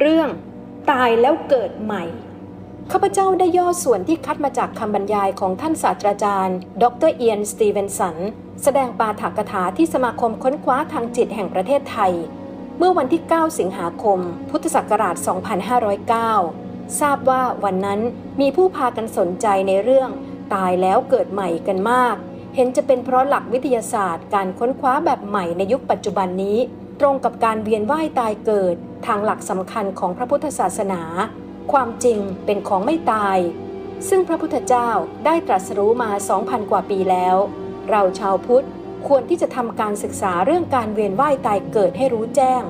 เรื่องตายแล้วเกิดใหม่ ข้าพเจ้าได้ย่อส่วนที่คัดมาจากคำบรรยายของท่านศาสตราจารย์ ดรเอียน สตีเวนสัน แสดงปาฐกถาที่สมาคมค้นคว้าทางจิตแห่งประเทศไทย เมื่อวันที่ 9 สิงหาคม พุทธศักราช 2509 ทราบว่าวันนั้นมีผู้พากันสนใจในเรื่อง ตายแล้วเกิดใหม่กันมาก เห็นจะเป็นเพราะหลักวิทยาศาสตร์ การค้นคว้าแบบใหม่ในยุคปัจจุบันนี้ ตรงกับการเวียนว่ายตายเกิด ทางหลักสำคัญของพระพุทธศาสนา ความจริงเป็นของไม่ตาย ซึ่งพระพุทธเจ้าได้ตรัสรู้มา 2,000 กว่าปีแล้ว เราชาวพุทธควรที่จะทำการศึกษาเรื่องการเวียนว่ายตายเกิดให้รู้แจ้ง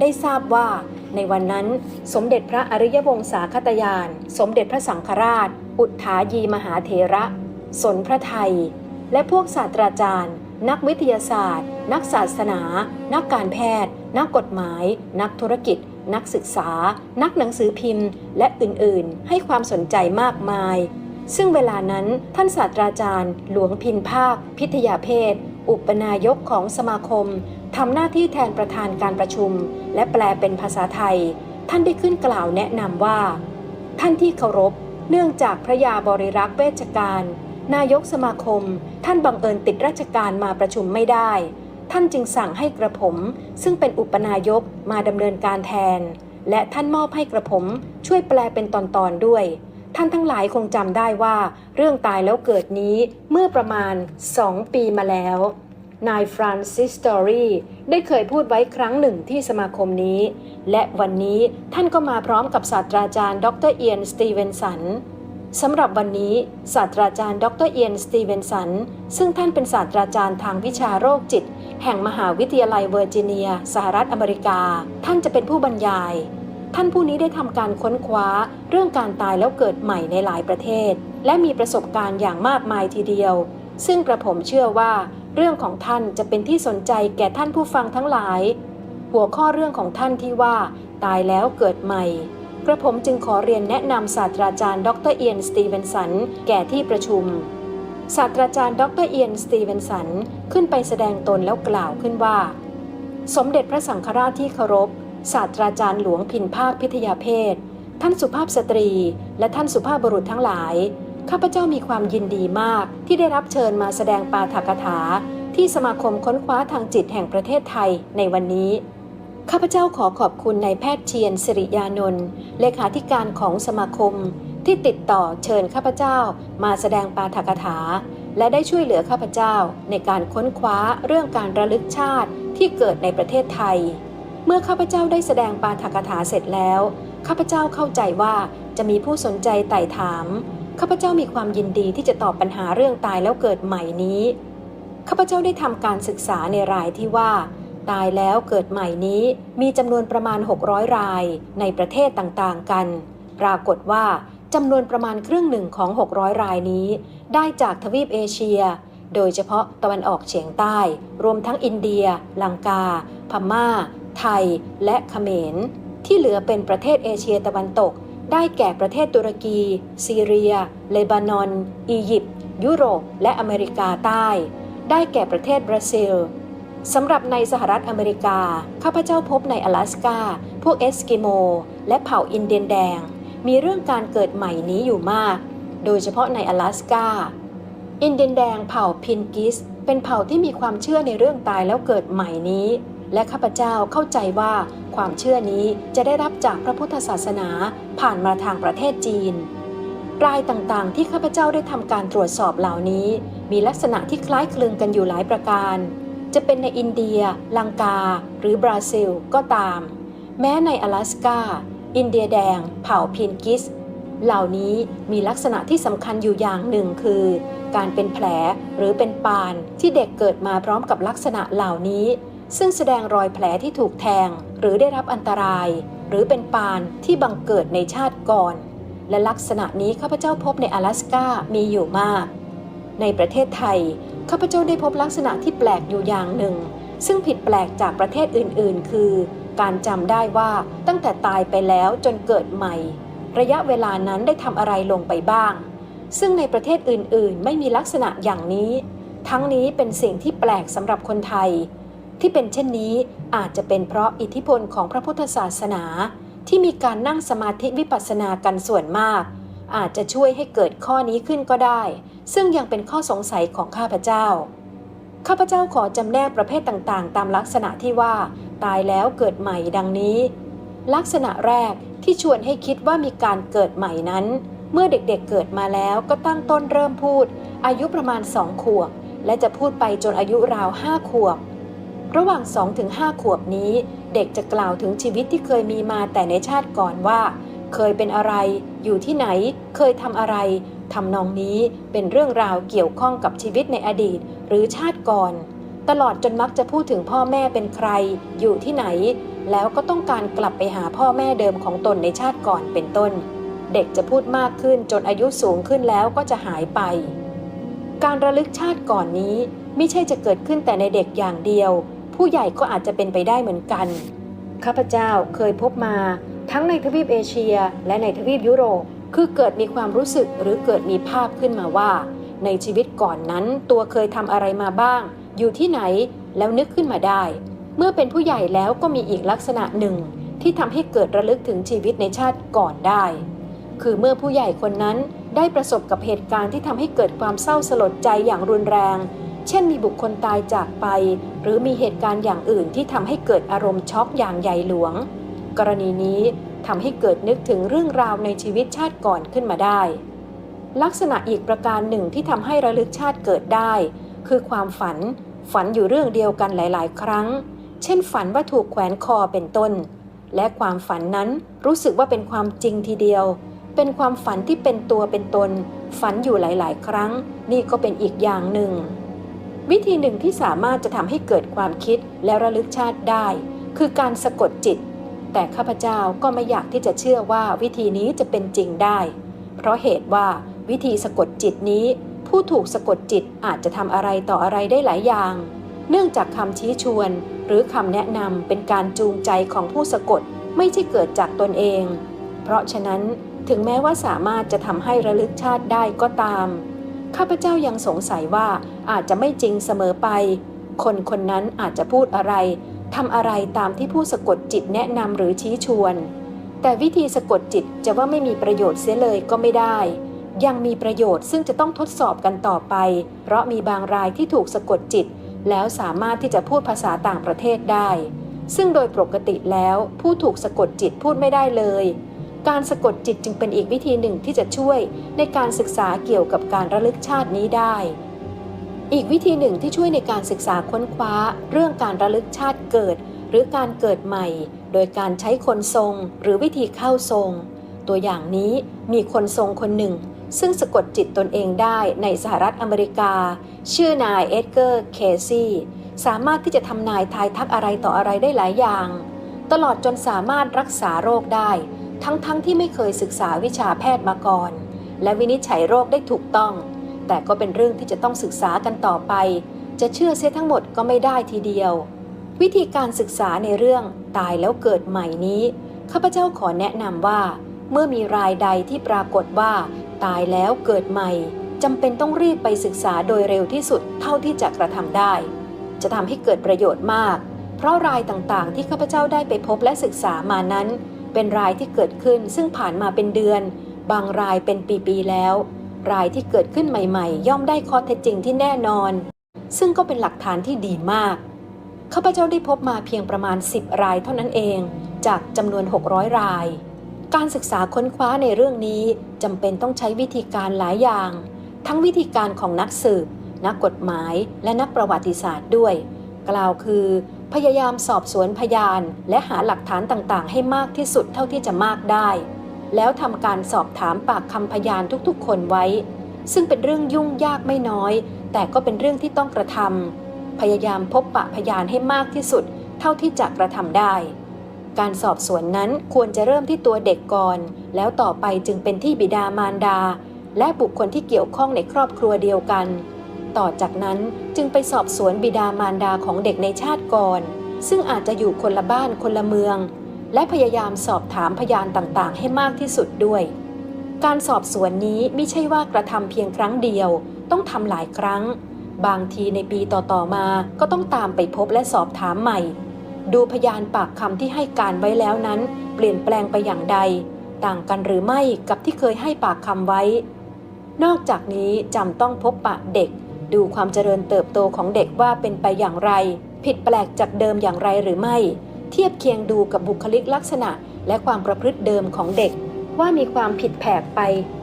ได้ทราบว่าในวันนั้นสมเด็จพระอริยวงศาคตยาน สมเด็จพระสังฆราช อุทธายีมหาเถระ สนพระไทย และพวกศาสตราจารย์ นักวิทยาศาสตร์ นักศาสนา นักการแพทย์ นักกฎหมาย นักธุรกิจ นักศึกษา นักหนังสือพิมพ์ และอื่นๆ ให้ความสนใจมากมาย ซึ่งเวลานั้นท่านศาสตราจารย์ หลวงพินภาค พิทยาเพศอุปนายกของสมาคมทำหน้าที่แทนประธานการประชุม และแปลเป็นภาษาไทย ท่านได้ขึ้นกล่าวแนะนำว่า ท่านที่เคารพ เนื่องจากพระยาบริรักษ์เวชการ นายกสมาคม ท่านบังเอิญติดราชการมาประชุมไม่ได้ ท่านจึงสั่งให้กระผม ซึ่งเป็นอุปนายกมาดำเนินการแทน และท่านมอบให้กระผมช่วยแปลเป็นตอนๆด้วย ท่านทั้งหลายคงจำได้ว่า เรื่องตายแล้วเกิดนี้เมื่อประมาณ2ปีมาแล้ว นายฟรานซิสตอรีได้เคยพูดไว้ครั้งหนึ่งที่สมาคมนี้ และวันนี้ท่านก็มาพร้อมกับศาสตราจารย์ ดรเอียน สตีเวนสันสำหรับวันนี้ ศาสตราจารย์ ดรเอียน สตีเวนสัน ซึ่งท่านเป็นศาสตราจารย์ทางวิชาโรคจิต แห่งมหาวิทยาลัยเวอร์จิเนีย สหรัฐอเมริกา ท่านจะเป็นผู้บรรยาย ท่านผู้นี้ได้ทำการค้นคว้าเรื่องการตายแล้วเกิดใหม่ในหลายประเทศ และมีประสบการณ์อย่างมากมายทีเดียว ซึ่งกระผมเชื่อว่า เรื่องของท่านจะเป็นที่สนใจแก่ท่านผู้ฟังทั้งหลาย หัวข้อเรื่องของท่านที่ว่า ตายแล้วเกิดใหม่กระผมจึงขอเรียนแนะนำศาสตราจารย์ ดรเอียน สตีเวนสัน แก่ที่ประชุม ศาสตราจารย์ ดรเอียน สตีเวนสัน ขึ้นไปแสดงตนแล้วกล่าวขึ้นว่า สมเด็จพระสังฆราชที่เคารพ ศาสตราจารย์หลวงพินภาคพิทยาเพศ ท่านสุภาพสตรี และท่านสุภาพบุรุษทั้งหลาย ข้าพเจ้ามีความยินดีมากที่ได้รับเชิญมาแสดงปาฐกถา ที่สมาคมค้นคว้าทางจิตแห่งประเทศไทยในวันนี้ข้าพเจ้าขอขอบคุณนายแพทย์เชียนสิริยานนท์เลขาธิการของสมาคม ที่ติดต่อเชิญข้าพเจ้ามาแสดงปาฐกถา และได้ช่วยเหลือข้าพเจ้าในการค้นคว้าเรื่องการระลึกชาติที่เกิดในประเทศไทย เมื่อข้าพเจ้าได้แสดงปาฐกถาเสร็จแล้ว ข้าพเจ้าเข้าใจว่าจะมีผู้สนใจไต่ถาม ข้าพเจ้ามีความยินดีที่จะตอบปัญหาเรื่องตายแล้วเกิดใหม่นี้ ข้าพเจ้าได้ทำการศึกษาในรายที่ว่า ตายแล้วเกิดใหม่นี้มีจำนวนประมาณ 600 รายในประเทศต่างๆกัน ปรากฏว่า จำนวนประมาณครึ่งหนึ่งของ 600 รายนี้ ได้จากทวีปเอเชีย โดยเฉพาะตะวันออกเฉียงใต้ รวมทั้งอินเดีย ลังกา พม่า ไทย และเขมร ที่เหลือเป็นประเทศเอเชียตะวันตก ได้แก่ประเทศตุรกี ซีเรีย เลบานอน อียิปต์ ยุโรป และอเมริกาใต้ ได้แก่ประเทศบราซิลสำหรับในสหรัฐอเมริกา ข้าพเจ้าพบในอลาสกา พวกเอสกิโม และเผ่าอินเดียนแดง มีเรื่องการเกิดใหม่นี้อยู่มาก โดยเฉพาะในอลาสกาอินเดียนแดงเผ่าพินกิส เป็นเผ่าที่มีความเชื่อในเรื่องตายแล้วเกิดใหม่นี้ และข้าพเจ้าเข้าใจว่าความเชื่อนี้จะได้รับจากพระพุทธศาสนาผ่านมาทางประเทศจีนรายต่างๆ ที่ข้าพเจ้าได้ทำการตรวจสอบเหล่านี้ มีลักษณะที่คล้ายคลึงกันอยู่หลายประการ จะเป็นในอินเดีย ลังกา หรือบราซิล ก็ตาม แม้ในอลาสกา อินเดียแดง เผ่าพินกิส เหล่านี้มีลักษณะที่สำคัญอยู่อย่างหนึ่งคือ การเป็นแผลหรือเป็นปานที่เด็กเกิดมาพร้อมกับลักษณะเหล่านี้ ซึ่งแสดงรอยแผลที่ถูกแทง หรือได้รับอันตราย หรือเป็นปานที่บังเกิดในชาติก่อน และลักษณะนี้ข้าพเจ้าพบในอลาสกามีอยู่มาก ในประเทศไทยข้าพเจ้าได้พบลักษณะที่แปลกอยู่อย่างหนึ่ง ซึ่งผิดแปลกจากประเทศอื่น ๆ คือ การจำได้ว่าตั้งแต่ตายไปแล้วจนเกิดใหม่ ระยะเวลานั้นได้ทำอะไรลงไปบ้าง ซึ่งในประเทศอื่นๆ ไม่มีลักษณะอย่างนี้ ทั้งนี้เป็นสิ่งที่แปลกสำหรับคนไทย ที่เป็นเช่นนี้อาจจะเป็นเพราะอิทธิพลของพระพุทธศาสนา ที่มีการนั่งสมาธิวิปัสสนากันส่วนมาก อาจจะช่วยให้เกิดข้อนี้ขึ้นก็ได้ ซึ่งยังเป็นข้อสงสัยของข้าพเจ้า ข้าพเจ้าขอจำแนกประเภทต่างๆ ตามลักษณะที่ว่า ตายแล้วเกิดใหม่ดังนี้ ลักษณะแรกที่ชวนให้คิดว่ามีการเกิดใหม่นั้น เมื่อเด็กๆเเกิดมาแล้วก็ตั้งต้นเริ่มพูด อายุประมาณสองขวบ และจะพูดไปจนอายุราวห้าขวบ ระหว่าง2ถึง5ขวบนี้ เด็กจะกล่าวถึงชีวิตที่เคยมีมาแต่ในชาติก่อนว่า เคยเป็นอะไร อยู่ที่ไหน เคยทำอะไร ทำนองนี้เป็นเรื่องราวเกี่ยวข้องกับชีวิตในอดีต หรือชาติก่อน ตลอดจนมักจะพูดถึงพ่อแม่เป็นใคร อยู่ที่ไหน แล้วก็ต้องการกลับไปหาพ่อแม่เดิมของตนในชาติก่อนเป็นต้น เด็กจะพูดมากขึ้นจนอายุสูงขึ้นแล้วก็จะหายไป การระลึกชาติก่อนนี้ไม่ใช่จะเกิดขึ้นแต่ในเด็กอย่างเดียว ผู้ใหญ่ก็อาจจะเป็นไปได้เหมือนกันข้าพเจ้าเคยพบมาทั้งในทวีปเอเชีย และในทวีปยุโรป คือเกิดมีความรู้สึกหรือเกิดมีภาพขึ้นมาว่า ในชีวิตก่อนนั้นตัวเคยทำอะไรมาบ้าง อยู่ที่ไหนแล้วนึกขึ้นมาได้ เมื่อเป็นผู้ใหญ่แล้วก็มีอีกลักษณะหนึ่ง ที่ทำให้เกิดระลึกถึงชีวิตในชาติก่อนได้ คือเมื่อผู้ใหญ่คนนั้นได้ประสบกับเหตุการณ์ที่ทำให้เกิดความเศร้าสลดใจอย่างรุนแรง เช่นมีบุคคลตายจากไป หรือมีเหตุการณ์อย่างอื่นที่ทำให้เกิดอารมณ์ช็อกอย่างใหญ่หลวง กรณีนี้ ทำให้เกิดนึกถึงเรื่องราวในชีวิตชาติก่อนขึ้นมาได้ ลักษณะอีกประการหนึ่งที่ทำให้ระลึกชาติเกิดได้ คือความฝัน ฝันอยู่เรื่องเดียวกันหลาย ๆ ครั้ง เช่น ฝันว่าถูกแขวนคอเป็นต้น และความฝันนั้นรู้สึกว่าเป็นความจริงทีเดียว เป็นความฝันที่เป็นตัวเป็นตน ฝันอยู่หลาย ๆ ครั้ง นี่ก็เป็นอีกอย่างหนึ่ง วิธีหนึ่งที่สามารถจะทำให้เกิดความคิดและระลึกชาติได้ คือการสะกดจิต แต่ข้าพเจ้าก็ไม่อยากที่จะเชื่อว่าวิธีนี้จะเป็นจริงได้ เพราะเหตุว่าวิธีสะกดจิตนี้ ผู้ถูกสะกดจิตอาจจะทำอะไรต่ออะไรได้หลายอย่าง เนื่องจากคำชี้ชวน หรือคำแนะนำเป็นการจูงใจของผู้สะกดไม่ใช่เกิดจากตนเอง เพราะฉะนั้นถึงแม้ว่าสามารถจะทำให้ระลึกชาติได้ก็ตาม ข้าพเจ้ายังสงสัยว่าอาจจะไม่จริงเสมอไป คนคนนั้นอาจจะพูดอะไร ทำอะไรตามที่ผู้สะกดจิตแนะนำหรือชี้ชวน แต่วิธีสะกดจิตจะว่าไม่มีประโยชน์เสียเลยก็ไม่ได้ ยังมีประโยชน์ซึ่งจะต้องทดสอบกันต่อไป เพราะมีบางรายที่ถูกสะกดจิต แล้วสามารถที่จะพูดภาษาต่างประเทศได้ ซึ่งโดยปกติแล้วผู้ถูกสะกดจิตพูดไม่ได้เลย การสะกดจิตจึงเป็นอีกวิธีหนึ่งที่จะช่วยในการศึกษาเกี่ยวกับการระลึกชาตินี้ได้ อีกวิธีหนึ่งที่ช่วยในการศึกษาค้นคว้า เรื่องการระลึกชาติเกิด หรือการเกิดใหม่ โดยการใช้คนทรง หรือวิธีเข้าทรง ตัวอย่างนี้มีคนทรงคนหนึ่ง ซึ่งสะกดจิตตนเองได้ในสหรัฐอเมริกา ชื่อนายเอ็ดเกอร์เคซี่สามารถที่จะทำนายทายทักอะไรต่ออะไรได้หลายอย่าง ตลอดจนสามารถรักษาโรคได้ ทั้งๆทที่ไม่เคยศึกษาวิชาแพทย์มาก่อน และวินิจฉัยโรคได้ถูกต้อง แต่ก็เป็นเรื่องที่จะต้องศึกษากันต่อไป จะเชื่อเสียทั้งหมดก็ไม่ได้ทีเดียว วิธีการศึกษาในเรื่องตายแล้วเกิดใหม่นี้ข้าพเจ้าขอแนะนำว่า เมื่อมีรายใดที่ปรากฏว่า ตายแล้วเกิดใหม่จำเป็นต้องรีบไปศึกษาโดยเร็วที่สุดเท่าที่จะกระทำได้ จะทำให้เกิดประโยชน์มาก เพราะรายต่างๆ ที่ข้าพเจ้าได้ไปพบและศึกษามานั้น เป็นรายที่เกิดขึ้นซึ่งผ่านมาเป็นเดือน บางรายเป็นปีๆแล้ว รายที่เกิดขึ้นใหม่ๆ ย่อมได้ข้อเท็จจริงที่แน่นอน ซึ่งก็เป็นหลักฐานที่ดีมากข้าพเจ้าได้พบมาเพียงประมาณ 10 รายเท่านั้นเอง จากจำนวน 600 ราย การศึกษาค้นคว้าในเรื่องนี้จำเป็นต้องใช้วิธีการหลายอย่าง ทั้งวิธีการของนักสืบ นักกฎหมาย และนักประวัติศาสตร์ด้วย กล่าวคือ พยายามสอบสวนพยาน และหาหลักฐานต่างๆ ให้มากที่สุดเท่าที่จะมากได้ แล้วทำการสอบถามปากคำพยานทุกๆ คนไว้ ซึ่งเป็นเรื่องยุ่งยากไม่น้อย แต่ก็เป็นเรื่องที่ต้องกระทำพยายามพบปะพยานให้มากที่สุด เท่าที่จะกระทำได้ การสอบสวนนั้นควรจะเริ่มที่ตัวเด็กก่อน แล้วต่อไปจึงเป็นที่บิดามารดา และบุคคลที่เกี่ยวข้องในครอบครัวเดียวกัน ต่อจากนั้นจึงไปสอบสวนบิดามารดาของเด็กในชาติก่อน ซึ่งอาจจะอยู่คนละบ้านคนละเมือง และพยายามสอบถามพยานต่างๆ ให้มากที่สุดด้วย การสอบสวนนี้ไม่ใช่ว่ากระทำเพียงครั้งเดียว ต้องทำหลายครั้ง บางทีในปีต่อๆมาก็ต้องตามไปพบและสอบถามใหม่ ดูพยานปากคำที่ให้การไว้แล้วนั้น เปลี่ยนแปลงไปอย่างใด ต่างกันหรือไม่กับที่เคยให้ปากคำไว้ นอกจากนี้จำต้องพบปะเด็ก ดูความเจริญเติบโตของเด็กว่าเป็นไปอย่างไร ผิดแปลกจากเดิมอย่างไรหรือไม่ เทียบเคียงดูกับบุคลิกลักษณะ และความประพฤติเดิมของเด็ก ว่ามีความผิดแผกไป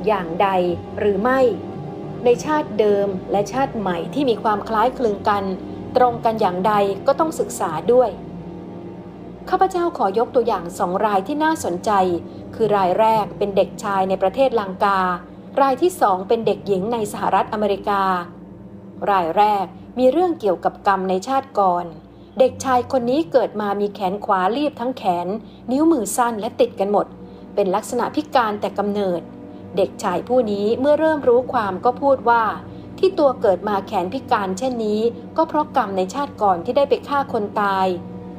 อย่างใดหรือไม่ ในชาติเดิมและชาติใหม่ที่มีความคล้ายคลึงกัน ตรงกันอย่างใดก็ต้องศึกษาด้วยข้าพเจ้าขอยกตัวอย่างสองรายที่น่าสนใจ คือรายแรกเป็นเด็กชายในประเทศลังกา รายที่สองเป็นเด็กหญิงในสหรัฐอเมริกา รายแรกมีเรื่องเกี่ยวกับกรรมในชาติก่อน เด็กชายคนนี้เกิดมามีแขนขวารีบทั้งแขน นิ้วมือสั้นและติดกันหมด เป็นลักษณะพิการแต่กำเนิด เด็กชายผู้นี้เมื่อเริ่มรู้ความก็พูดว่า ที่ตัวเกิดมาแขนพิการเช่นนี้ ก็เพราะกรรมในชาติก่อนที่ได้ไปฆ่าคนตาย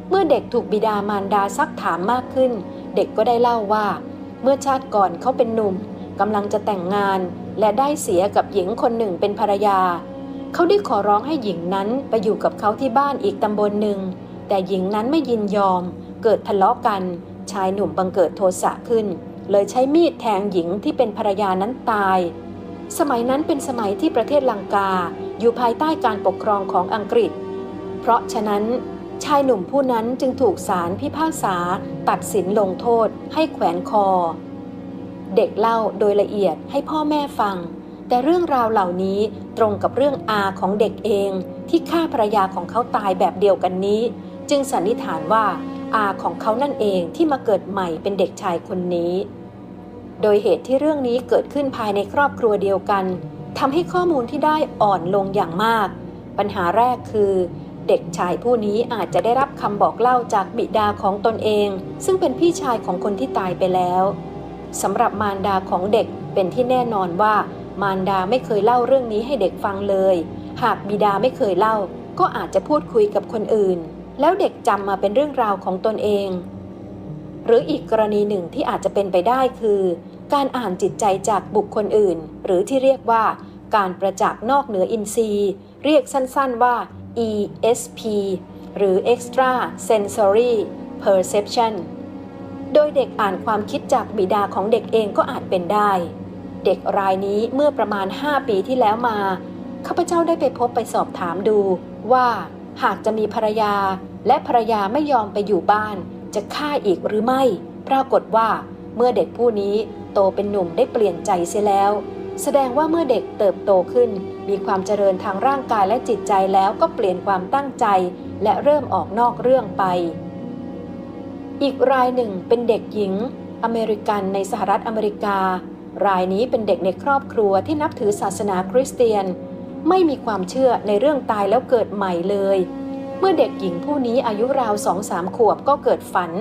เมื่อเด็กถูกบิดามารดาซักถามมากขึ้น เด็กก็ได้เล่าว่า เมื่อชาติก่อนเขาเป็นหนุ่มกำลังจะแต่งงาน และได้เสียกับหญิงคนหนึ่งเป็นภรรยา เขาได้ขอร้องให้หญิงนั้นไปอยู่กับเขาที่บ้านอีกตำบลหนึ่ง แต่หญิงนั้นไม่ยินยอม เกิดทะเลาะกัน ชายหนุ่มบังเกิดโทสะขึ้น เลยใช้มีดแทงหญิงที่เป็นภรรยานั้นตาย สมัยนั้นเป็นสมัยที่ประเทศลังกาอยู่ภายใต้การปกครองของอังกฤษ เพราะฉะนั้น ชายหนุ่มผู้นั้นจึงถูกศาลพิพากษา ตัดสินลงโทษ ให้แขวนคอ เด็กเล่าโดยละเอียดให้พ่อแม่ฟังแต่เรื่องราวเหล่านี้ ตรงกับเรื่องอาของเด็กเองที่ฆ่าภรรยาของเขาตายแบบเดียวกันนี้ จึงสันนิษฐานว่าอาของเขานั่นเองที่มาเกิดใหม่เป็นเด็กชายคนนี้ โดยเหตุที่เรื่องนี้เกิดขึ้นภายในครอบครัวเดียวกันทำให้ข้อมูลที่ได้อ่อนลงอย่างมาก ปัญหาแรกคือ เด็กชายผู้นี้อาจจะได้รับคำบอกเล่าจากบิดาของตนเอง ซึ่งเป็นพี่ชายของคนที่ตายไปแล้วสำหรับมารดาของเด็กเป็นที่แน่นอนว่า มารดาไม่เคยเล่าเรื่องนี้ให้เด็กฟังเลย หากบิดาไม่เคยเล่า ก็อาจจะพูดคุยกับคนอื่น แล้วเด็กจำมาเป็นเรื่องราวของตนเอง หรืออีกกรณีหนึ่งที่อาจจะเป็นไปได้คือ การอ่านจิตใจจากบุคคลอื่น หรือที่เรียกว่า การประจักษ์นอกเหนืออินทรีย์ เรียกสั้นๆว่า ESP หรือ Extra Sensory Perception โดยเด็กอ่านความคิดจากบิดาของเด็กเองก็อาจเป็นได้ เด็กรายนี้เมื่อประมาณ 5 ปีที่แล้วมาข้าพเจ้าได้ไปพบไปสอบถามดูว่าหากจะมีภรรยา และภรรยาไม่ยอมไปอยู่บ้าน จะฆ่าอีกหรือไม่ ปรากฏว่าเมื่อเด็กผู้นี้โตเป็นหนุ่มได้เปลี่ยนใจเสียแล้ว แสดงว่าเมื่อเด็กเติบโตขึ้น มีความเจริญทางร่างกายและจิตใจแล้วก็เปลี่ยนความตั้งใจ และเริ่มออกนอกเรื่องไป อีกรายหนึ่งเป็นเด็กหญิง อเมริกันในสหรัฐอเมริกา รายนี้เป็นเด็กในครอบครัวที่นับถือศาสนาคริสเตียน ไม่มีความเชื่อในเรื่องตายแล้วเกิดใหม่เลย เมื่อเด็กหญิงผู้นี้อายุราวสองสามขวบก็เกิดฝัน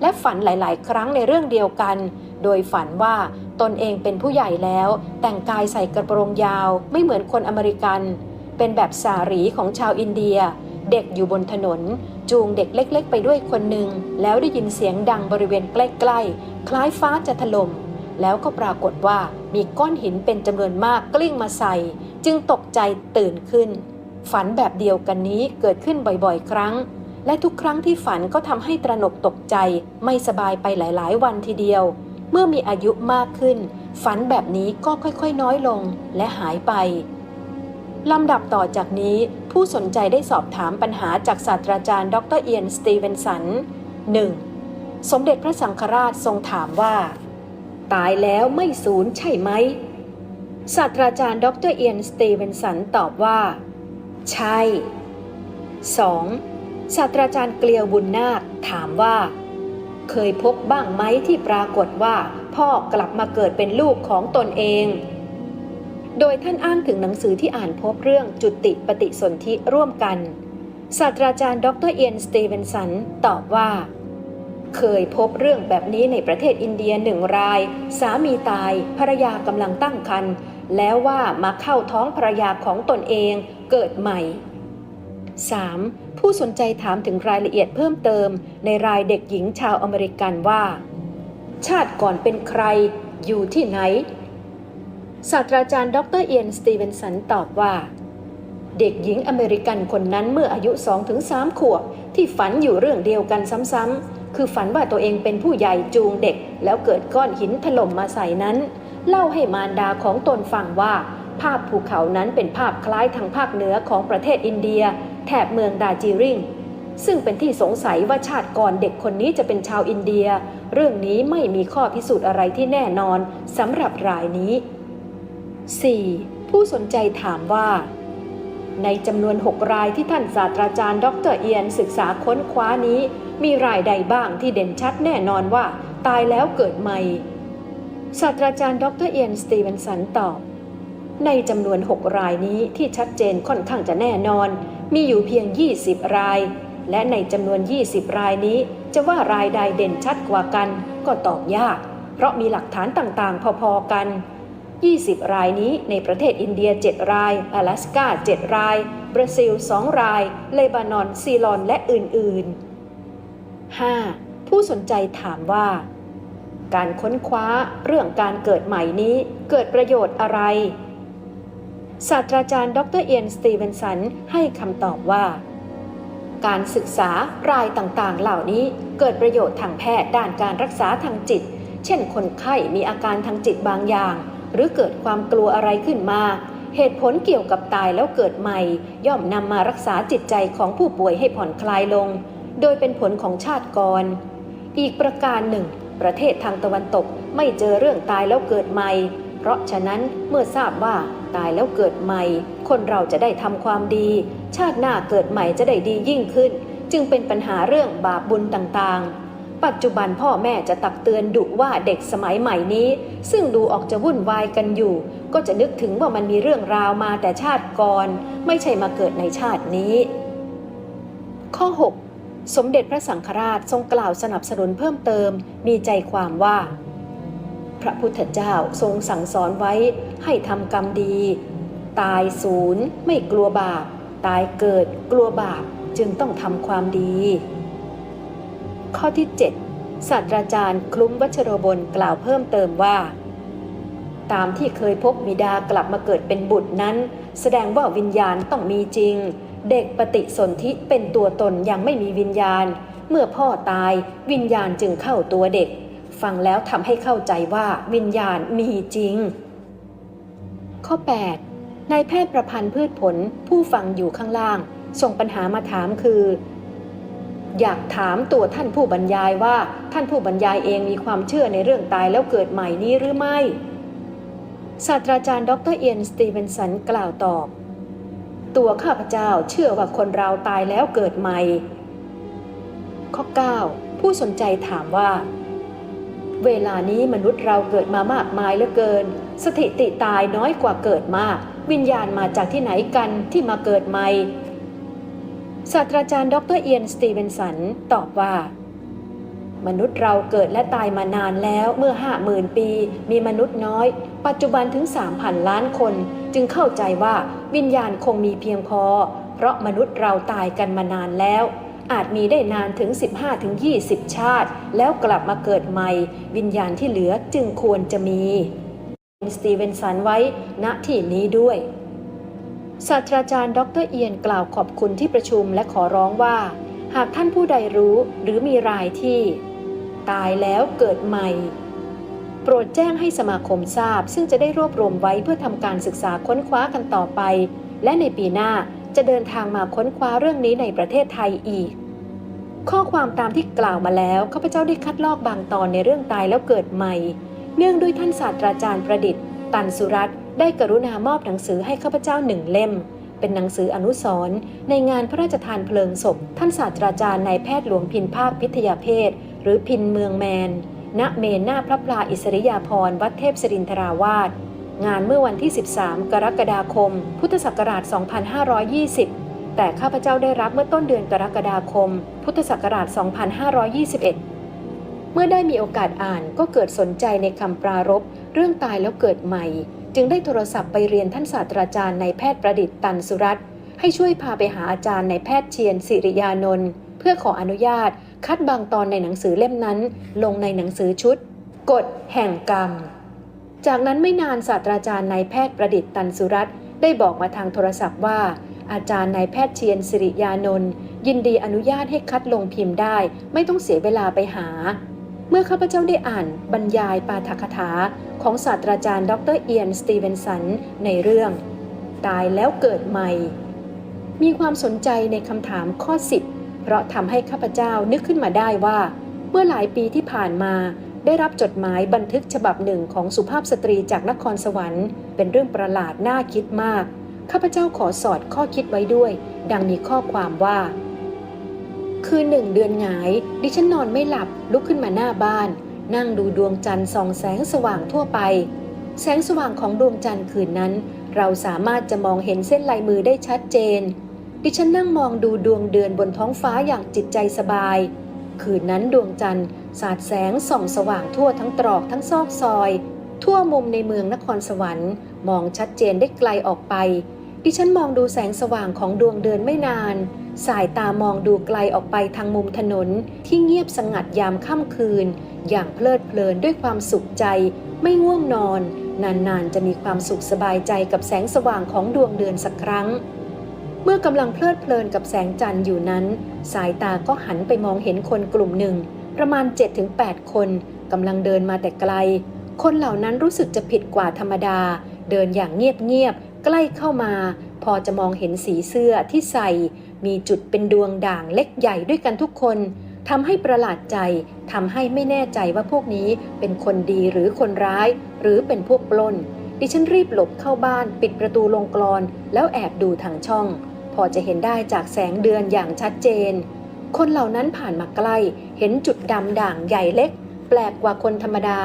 และฝันหลาย ๆ ครั้งในเรื่องเดียวกัน โดยฝันว่าตนเองเป็นผู้ใหญ่แล้ว แต่งกายใส่กระโปรงยาวไม่เหมือนคนอเมริกัน เป็นแบบสารีของชาวอินเดีย เด็กอยู่บนถนน จูงเด็กเล็ก ๆ ไปด้วยคนหนึ่งแล้วได้ยินเสียงดังบริเวณใกล้ ๆ คล้ายฟ้าจะถล่ม แล้วก็ปรากฏว่ามีก้อนหินเป็นจำนวนมากกลิ้งมาใส่ จึงตกใจตื่นขึ้น ฝันแบบเดียวกันนี้เกิดขึ้นบ่อยๆ ครั้ง และทุกครั้งที่ฝันก็ทำให้ตระหนกตกใจ ไม่สบายไปหลายๆ วันทีเดียว เมื่อมีอายุมากขึ้น ฝันแบบนี้ก็ค่อยๆ น้อยลงและหายไปลำดับต่อจากนี้ผู้สนใจได้สอบถามปัญหาจากศาสตราจารย์ดรเอียนสตีเวนสัน 1. สมเด็จพระสังฆราชทรงถามว่า ตายแล้วไม่สูญใช่ไหมศาสตราจารย์ดรเอียนสตีเวนสันตอบว่า ใช่ 2. ศาสตราจารย์เกลียวบุญนาคถามว่า เคยพบบ้างไหมที่ปรากฏว่า พ่อกลับมาเกิดเป็นลูกของตนเอง โดยท่านอ้างถึงหนังสือที่อ่านพบเรื่องจุติปฏิสนธิร่วมกันศาสตราจารย์ดรเอียนสตีเวนสันตอบว่า เคยพบเรื่องแบบนี้ในประเทศอินเดียหนึ่งราย สามีตายภรรยากำลังตั้งครรภ์แล้วว่ามาเข้าท้องภรรยาของตนเองเกิดใหม่ 3. ผู้สนใจถามถึงรายละเอียดเพิ่มเติม ในรายเด็กหญิงชาวอเมริกันว่า ชาติก่อนเป็นใคร อยู่ที่ไหน ศาสตราจารย์ ดรเอียน สตีเวนสันตอบว่า เด็กหญิงอเมริกันคนนั้นเมื่ออายุ 2-3 ขวบ ที่ฝันอยู่เรื่องเดียวกันซ้ำๆ คือฝันว่าตัวเองเป็นผู้ใหญ่จูงเด็ก แล้วเกิดก้อนหินถล่มมาใส่นั้น เล่าให้มารดาของตนฟังว่า ภาพภูเขานั้นเป็นภาพคล้ายทางภาคเหนือของประเทศอินเดีย แถบเมืองดาจิริงซึ่งเป็นที่สงสัยว่าชาติก่อนเด็กคนนี้จะเป็นชาวอินเดีย เรื่องนี้ไม่มีข้อพิสูจน์อะไรที่แน่นอนสำหรับรายนี้ 4. ผู้สนใจถามว่า ในจำนวน 6 รายที่ท่านศาสตราจารย์ ดรเอียนศึกษาค้นคว้านี้ มีรายใดบ้างที่เด่นชัดแน่นอนว่าตายแล้วเกิดใหม่ ศาสตราจารย์ดรเอียนสตีเวนสันตอบ ในจำนวน 6 รายนี้ที่ชัดเจนค่อนข้างจะแน่นอน มีอยู่เพียง 20 ราย และในจำนวน 20 รายนี้ จะว่ารายใดเด่นชัดกว่ากัน ก็ตอบยาก เพราะมีหลักฐานต่างๆ พอๆกัน 20 รายนี้ในประเทศอินเดีย 7 ราย阿拉สกา7 ราย บราซิล 2 ราย เลบานอน ซีลอน และอื่นๆ 5. ผู้สนใจถามว่า การค้นคว้าเรื่องการเกิดใหม่นี้เกิดประโยชน์อะไร ศาสตราจารย์ ดรเอียน สตีเวนสัน ให้คำตอบว่า การศึกษารายต่างๆ เหล่านี้เกิดประโยชน์ทางแพทย์ด้านการรักษาทางจิต เช่น คนไข้มีอาการทางจิตบางอย่าง หรือเกิดความกลัวอะไรขึ้นมาเหตุผลเกี่ยวกับตายแล้วเกิดใหม่ ย่อมนำมารักษาจิตใจของผู้ป่วยให้ผ่อนคลายลง โดยเป็นผลของชาติก่อน อีกประการหนึ่ง ประเทศทางตะวันตกไม่เจอเรื่องตายแล้วเกิดใหม่ เพราะฉะนั้นเมื่อทราบว่าตายแล้วเกิดใหม่ คนเราจะได้ทำความดี ชาติหน้าเกิดใหม่จะได้ดียิ่งขึ้น จึงเป็นปัญหาเรื่องบาปบุญต่างๆปัจจุบันพ่อแม่จะตักเตือนดุว่าเด็กสมัยใหม่นี้ ซึ่งดูออกจะวุ่นวายกันอยู่ ก็จะนึกถึงว่ามันมีเรื่องราวมาแต่ชาติก่อน ไม่ใช่มาเกิดในชาตินี้ ข้อ 6 สมเด็จพระสังฆราชทรงกล่าวสนับสนุนเพิ่มเติมมีใจความว่า พระพุทธเจ้าทรงสั่งสอนไว้ให้ทำกรรมดี ตายศูนย์ไม่กลัวบาป ตายเกิดกลัวบาปจึงต้องทำความดี ข้อที่ 7 ศาสตราจารย์คลุ้มวัชโรบลกล่าวเพิ่มเติมว่า ตามที่เคยพบบิดากลับมาเกิดเป็นบุตรนั้น แสดงว่าวิญญาณต้องมีจริง เด็กปฏิสนธิเป็นตัวตนยังไม่มีวิญญาณ เมื่อพ่อตายวิญญาณจึงเข้าตัวเด็ก ฟังแล้วทำให้เข้าใจว่าวิญญาณมีจริง ข้อ 8 นายแพทย์ประพันธ์พืชผลผู้ฟังอยู่ข้างล่าง ส่งปัญหามาถามคือ อยากถามตัวท่านผู้บรรยายว่าท่านผู้บรรยายเองมีความเชื่อในเรื่องตายแล้วเกิดใหม่นี้หรือไม่ศาสตราจารย์ดรเอียนสตีเวนสันกล่าวตอบ ตัวข้าพเจ้าเชื่อว่าคนเราตายแล้วเกิดใหม่ ข้อ 9 ผู้สนใจถามว่า เวลานี้มนุษย์เราเกิดมามากมายเหลือเกิน สถิติตายน้อยกว่าเกิดมาก วิญญาณมาจากที่ไหนกันที่มาเกิดใหม่ศาสตราจารย์ดรเอียนสตีเวนสันตอบว่า มนุษย์เราเกิดและตายมานานแล้วเมื่อห้าหมื่นปี มีมนุษย์น้อย ปัจจุบันถึง 3,000 ล้านคนจึงเข้าใจว่าวิญญาณคงมีเพียงพอ เพราะมนุษย์เราตายกันมานานแล้ว อาจมีได้นานถึง 15-20 ชาติ แล้วกลับมาเกิดใหม่ วิญญาณที่เหลือจึงควรจะมีสตีเวนสันไว้ณที่นี้ด้วย ศาสตราจารย์ดรเอียนกล่าวขอบคุณที่ประชุมและขอร้องว่า หากท่านผู้ใดรู้หรือมีรายที่ ตายแล้วเกิดใหม่ โปรดแจ้งให้สมาคมทราบ ซึ่งจะได้รวบรวมไว้เพื่อทำการศึกษาค้นคว้ากันต่อไป และในปีหน้าจะเดินทางมาค้นคว้าเรื่องนี้ในประเทศไทยอีก ข้อความตามที่กล่าวมาแล้วข้าพเจ้าได้คัดลอกบางตอนในเรื่องตายแล้วเกิดใหม่ เนื่องด้วยท่านศาสตราจารย์ประดิษฐ์ ตันสุรัตน์ได้กรุณามอบหนังสือให้ข้าพเจ้าหนึ่งเล่ม เป็นหนังสืออนุสรณ์ในงานพระราชทานเพลิงศพ ท่านศาสตราจารย์นายแพทย์หลวงพินภาคพิทยาเพศหรือพินเมืองแมน ณเมนหน้าพระพลาอิสริยาภรณ์วัดเทพศรินทราวาสงานเมื่อวันที่ 13 กรกฎาคม พุทธศักราช 2520 แต่ข้าพเจ้าได้รับเมื่อต้นเดือนกรกฎาคม พุทธศักราช 2521 เมื่อได้มีโอกาสอ่านก็เกิดสนใจในคำปรารภเรื่องตายแล้วเกิดใหม่ จึงได้โทรศัพท์ไปเรียนท่านศาสตราจารย์ในแพทย์ประดิษฐ์ตันสุรัตน์ให้ช่วยพาไปหาอาจารย์ในแพทย์เชียนสิริยานนท์เพื่อขออนุญาต คัดบางตอนในหนังสือเล่มนั้น ลงในหนังสือชุด กฎแห่งกรรม จากนั้นไม่นานศาสตราจารย์นายแพทย์ประดิษฐ์ตันสุรัตน์ได้บอกมาทางโทรศัพท์ว่าออาจารย์นายแพทย์เชียนสิริยานนท์ยินดีอนุญาตให้คัดลงพิมพ์ได้ ไม่ต้องเสียเวลาไปหา เมื่อข้าพเจ้าได้อ่านบรรยายปาฐกถาของศาสตราจารย์ ดรเอียนสตีเวนสันในเรื่อง ตายแล้วเกิดใหม่ มีความสนใจในคำถามข้อ 10 เพราะทำให้ข้าพเจ้านึกขึ้นมาได้ว่า เมื่อหลายปีที่ผ่านมาได้รับจดหมายบันทึกฉบับหนึ่งของสุภาพสตรีจากนครสวรรค์ เป็นเรื่องประหลาดน่าคิดมาก ข้าพเจ้าขอสอดข้อคิดไว้ด้วย ดังมีข้อความว่า คือหนึ่งเดือนหงาย ดิฉันนอนไม่หลับลุกขึ้นมาหน้าบ้าน นั่งดูดวงจันทร์ส่องแสงสว่างทั่วไป แสงสว่างของดวงจันทร์คืนนั้น เราสามารถจะมองเห็นเส้นลายมือได้ชัดเจน ดิฉันนั่งมองดูดวงเดือนบนท้องฟ้าอย่างจิตใจสบาย คืนนั้นดวงจันทร์สาดแสงส่องสว่างทั่วทั้งตรอกทั้งซอกซอย ทั่วมุมในเมืองนครสวรรค์ มองชัดเจนได้ไกลออกไป ดิฉันมองดูแสงสว่างของดวงเดือนไม่นาน สายตามองดูไกลออกไปทางมุมถนน ที่เงียบสงัดยามค่ำคืน อย่างเพลิดเพลินด้วยความสุขใจ ไม่ง่วงนอน นานๆจะมีความสุขสบายใจกับแสงสว่างของดวงเดือนสักครั้ง เมื่อกำลังเพลิดเพลินกับแสงจันทร์อยู่นั้น สายตาก็หันไปมองเห็นคนกลุ่มหนึ่ง ประมาณ 7-8 คนกำลังเดินมาแต่ไกล คนเหล่านั้นรู้สึกจะผิดกว่าธรรมดา เดินอย่างเงียบๆใกล้เข้ามา พอจะมองเห็นสีเสื้อที่ใส่ มีจุดเป็นดวงด่างเล็กใหญ่ด้วยกันทุกคนทำให้ประหลาดใจทำให้ไม่แน่ใจว่าพวกนี้เป็นคนดีหรือคนร้าย หรือเป็นพวกปล้น ดิฉันรีบหลบเข้าบ้าน ปิดประตูลงกรอน แล้วแอบดูทางช่อง พอจะเห็นได้จากแสงเดือนอย่างชัดเจน คนเหล่านั้นผ่านมาใกล้เห็นจุดดำด่างใหญ่เล็ก แปลกกว่าคนธรรมดา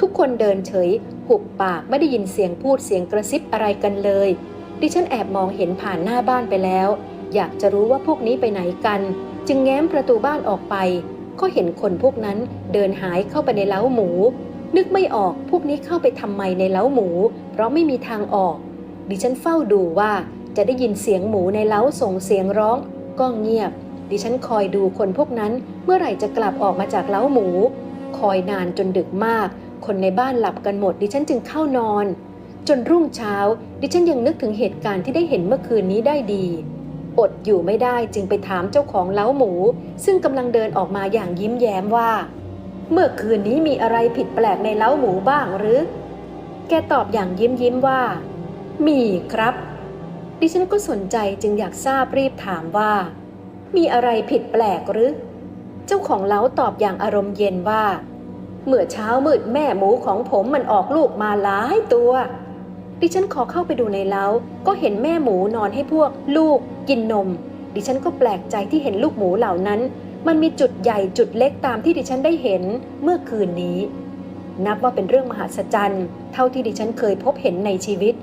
ทุกคนเดินเฉย หุบปากไม่ได้ยินเสียงพูดเสียงกระซิบอะไรกันเลย ดิฉันแอบมองเห็นผ่านหน้าบ้านไปแล้ว อยากจะรู้ว่าพวกนี้ไปไหนกัน จึงแง้มประตูบ้านออกไป ก็เห็นคนพวกนั้นเดินหายเข้าไปในเล้าหมู นึกไม่ออกพวกนี้เข้าไปทำไมในเล้าหมู เพราะไม่มีทางออกดิฉันเฝ้าดูว่า จะได้ยินเสียงหมูในเล้าส่งเสียงร้องก็เงียบ ดิฉันคอยดูคนพวกนั้นเมื่อไหร่จะกลับออกมาจากเล้าหมู คอยนานจนดึกมาก คนในบ้านหลับกันหมด ดิฉันจึงเข้านอน จนรุ่งเช้า ดิฉันยังนึกถึงเหตุการณ์ที่ได้เห็นเมื่อคืนนี้ได้ดี อดอยู่ไม่ได้จึงไปถามเจ้าของเล้าหมู ซึ่งกำลังเดินออกมาอย่างยิ้มแย้มว่า เมื่อคืนนี้มีอะไรผิดแปลกในเล้าหมูบ้างหรือ แกตอบอย่างยิ้มยิ้มว่า มีครับ ดิฉันก็สนใจจึงอยากทราบรีบถามว่า มีอะไรผิดแปลกหรือ เจ้าของเล้าตอบอย่างอารมณ์เย็นว่า เมื่อเช้ามืดแม่หมูของผมมันออกลูกมาหลายตัว ดิฉันขอเข้าไปดูในเล้า ก็เห็นแม่หมูนอนให้พวกลูกกินนม ดิฉันก็แปลกใจที่เห็นลูกหมูเหล่านั้น มันมีจุดใหญ่จุดเล็กตามที่ดิฉันได้เห็นเมื่อคืนนี้ นับว่าเป็นเรื่องมหัศจรรย์ เท่าที่ดิฉันเคยพบเห็นในชีวิต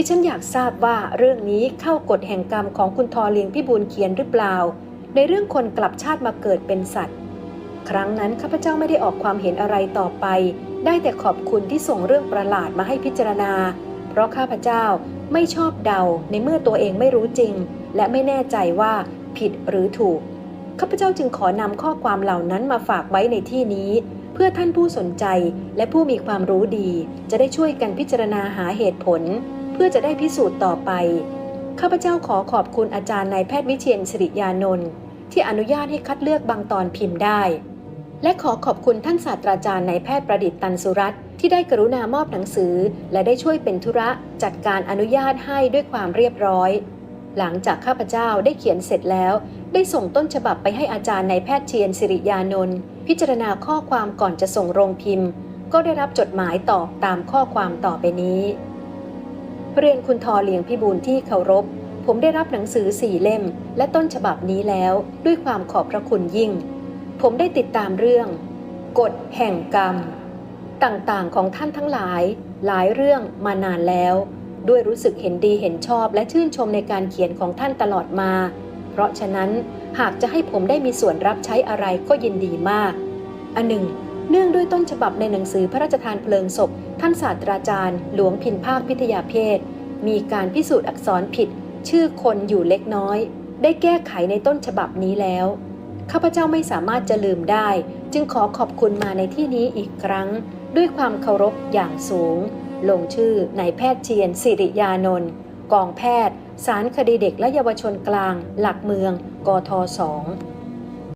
ดิฉันอยากทราบว่าเรื่องนี้เข้ากฎแห่งกรรมของคุณทอเลียงพิบูลเขียนหรือเปล่า ในเรื่องคนกลับชาติมาเกิดเป็นสัตว์ ครั้งนั้นข้าพเจ้าไม่ได้ออกความเห็นอะไรต่อไป ได้แต่ขอบคุณที่ส่งเรื่องประหลาดมาให้พิจารณา เพราะข้าพเจ้าไม่ชอบเดาในเมื่อตัวเองไม่รู้จริง และไม่แน่ใจว่าผิดหรือถูกข้าพเจ้าจึงขอนำข้อความเหล่านั้นมาฝากไว้ในที่นี้ เพื่อท่านผู้สนใจและผู้มีความรู้ดี จะได้ช่วยกันพิจารณาหาเหตุผล พื่อจะได้พิสูจน์ต่อไป ข้าพเจ้าขอขอบคุณอาจารย์นายแพทย์วิเชียนสิริยานนท์ที่อนุญาตให้คัดเลือกบางตอนพิมพ์ได้ และขอขอบคุณท่านศาสตราจารย์นายแพทย์ประดิษฐ์ตันสุรัตน์ที่ได้กรุณามอบหนังสือ และได้ช่วยเป็นธุระจัดการอนุญาตให้ด้วยความเรียบร้อย หลังจากข้าพเจ้าได้เขียนเสร็จแล้ว ได้ส่งต้นฉบับไปให้อาจารย์นายแพทย์เชียนสิริยานนท์พิจารณาข้อความก่อนจะส่งโรงพิมพ์ ก็ได้รับจดหมายตอบตามข้อความต่อไปนี้ เรียนคุณทอเลียงพิบูลที่เคารพ ผมได้รับหนังสือสี่เล่ม และต้นฉบับนี้แล้วด้วยความขอบพระคุณยิ่ง ผมได้ติดตามเรื่อง กฎแห่งกรรม ต่างๆของท่านทั้งหลาย หลายเรื่องมานานแล้ว ด้วยรู้สึกเห็นดีเห็นชอบและชื่นชมในการเขียนของท่านตลอดมา เพราะฉะนั้นหากจะให้ผมได้มีส่วนรับใช้อะไรก็ยินดีมาก อันหนึ่ง เนื่องด้วยต้นฉบับในหนังสือพระราชทานเพลิงศพ ท่านศาสตราจารย์ หลวงพินภาคพิทยาเพศมีการพิสูจน์อักษรผิด ชื่อคนอยู่เล็กน้อย ได้แก้ไขในต้นฉบับนี้แล้วข้าพเจ้าไม่สามารถจะลืมได้ จึงขอขอบคุณมาในที่นี้อีกครั้ง ด้วยความเคารพอย่างสูง ลงชื่อนายแพทย์เชียนสิริยานนท์กองแพทย์ สารคดีเด็กและเยาวชนกลาง หลักเมือง กท2